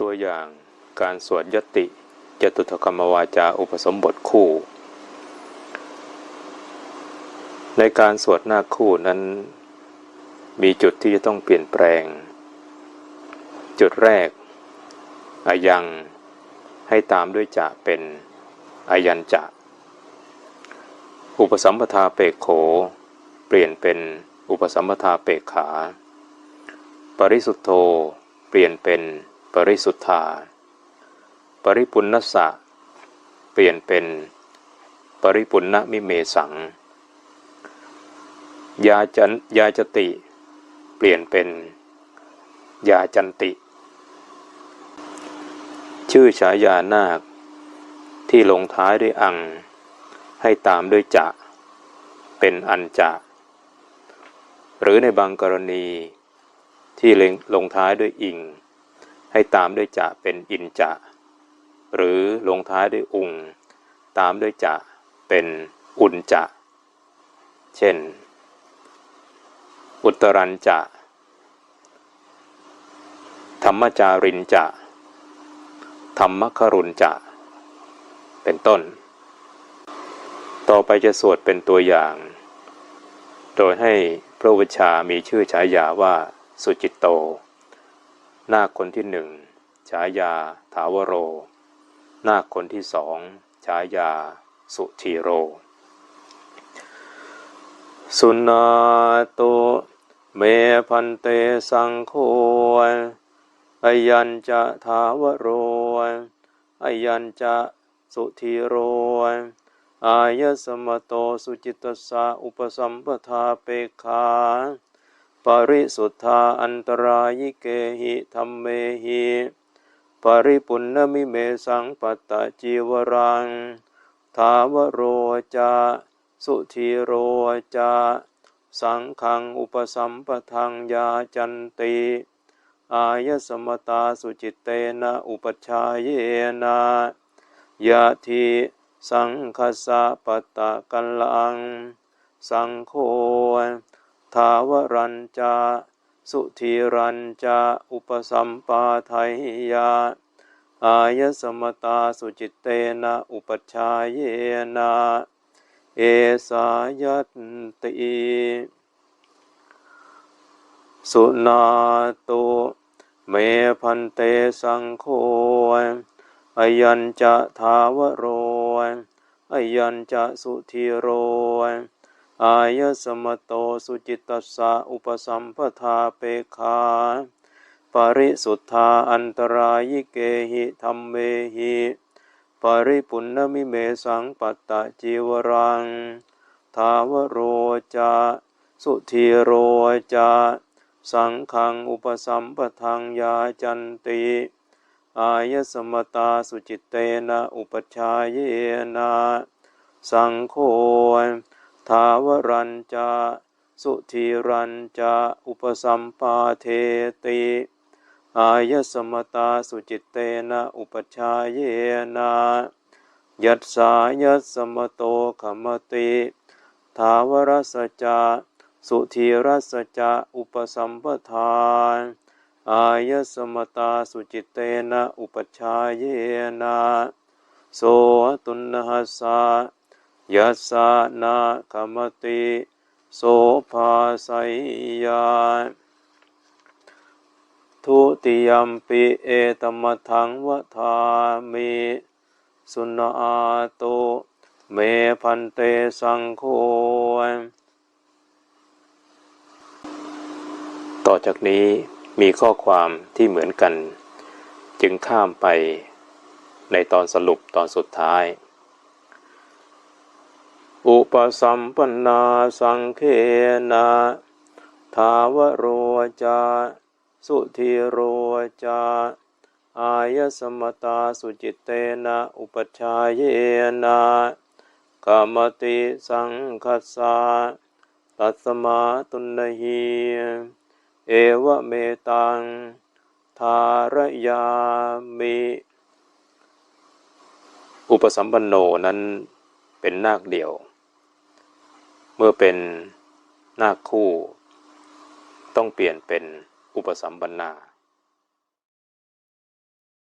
ตัวอย่างการสวดยติจตุถกรรมวาจาอุปสมบทคู่ ในการสวดหน้าคู่นั้นมีจุดที่จะต้องเปลี่ยนแปลง จุดแรก อายังให้ตามด้วยจะเป็นอายันจะ อุปสัมปทาเปกโข เปลี่ยนเป็นอุปสัมปทาเปกขา ปริสุทธโธ เปลี่ยนเป็น ริสุทธา ปริปุณสะ เปลี่ยนเป็น ปริปุณมิเมสัง ยาจันยาจติ เปลี่ยนเป็น ยาจันติ ชื่อฉายานาค ที่ลงท้ายด้วยอัง ให้ตามด้วยจะ เป็นอันจะ หรือในบางกรณีที่ลงท้ายด้วยอิง ให้ตามด้วยจะเป็นอินจะหรือลงท้ายด้วยอุง ตามด้วยจะเป็นอุนจะ เช่น อุตรันจะ ธรรมจารินจะ ธรรมครุณจะ เป็นต้น ต่อไปจะสวดเป็นตัวอย่าง โดยให้พระวิชามีชื่อฉายาว่าสุจิตโต หน้าคนที่หนึ่งฉายา ถาวโร หน้าคนที่สองฉายา สุธีโร สุนาโตเมพันเตสังโฆอายัญจะถาวโรอายัญจะสุธีโร อายสมโตสุจิตสาอุปสัมปทาเปขา ปริสุทธาอันตรายิเกหิธรรมเมหิปริปุณณมิเมสังปัตตจีวรัง ทาวโรจา สุธีโรจา สังขังอุปสัมปทังยาจันติ อายสมตาสุจิตเตนะอุปชาเยนะยะทีสังคสะปตตะกัลลัง สังโฆ ทาวรัญจา สุธีรัญจา อุปสัมปาไทยา อายสมตาสุจิตเตนะ อุปชาเยนะ เอสายัตติสุนาโตเมพันเตสังโฆอยัญจะทาวโรอยัญจะสุธีโร อายสมโตสุจิตตสาอุปสัมปทาเปขาปริสุทธาอันตรายิเกหิธรรมเมหิปริปุณณมิเมสังปัตตจีวรัง ทาวโรจา สุธีโรจา สังขังอุปสัมปทังยาจันติ อายสมตาสุจิตเตนะอุปชาเยนะ สังโฆ ทาวรัญจาสุธีรัญจาอุปสัมปาเทติอายสมตาสุจิตเตนะอุปชาเยนะยัสสายัสสมโตขมติทาวรสจาสุธีรัสจาอุปสัมปทานอายสมตาสุจิตเตนะอุปชาเยนะโสตุนหัสสะ ยัสสะนาคมติโสภาสัยยาทุติยมปิเอตมะทังวทามิสุนาโตเมพันเตสังโฆต่อจากนี้มีข้อความที่เหมือนกัน จึงข้ามไปในตอนสรุปตอนสุดท้าย อุปสัมปนาสังเคนะทาวโรจา สุธีโรจา อายสมตาสุจิตเตนะอุปชาเยนะกามติสังคัสสะตัสมาตุนหีเอวเมตัง ทารยามิ อุปสัมปันโนนั้นเป็นนาคเดียว เมื่อเป็นหน้าคคู่ ต้องเปลี่ยนเป็นอุปสัมปันนา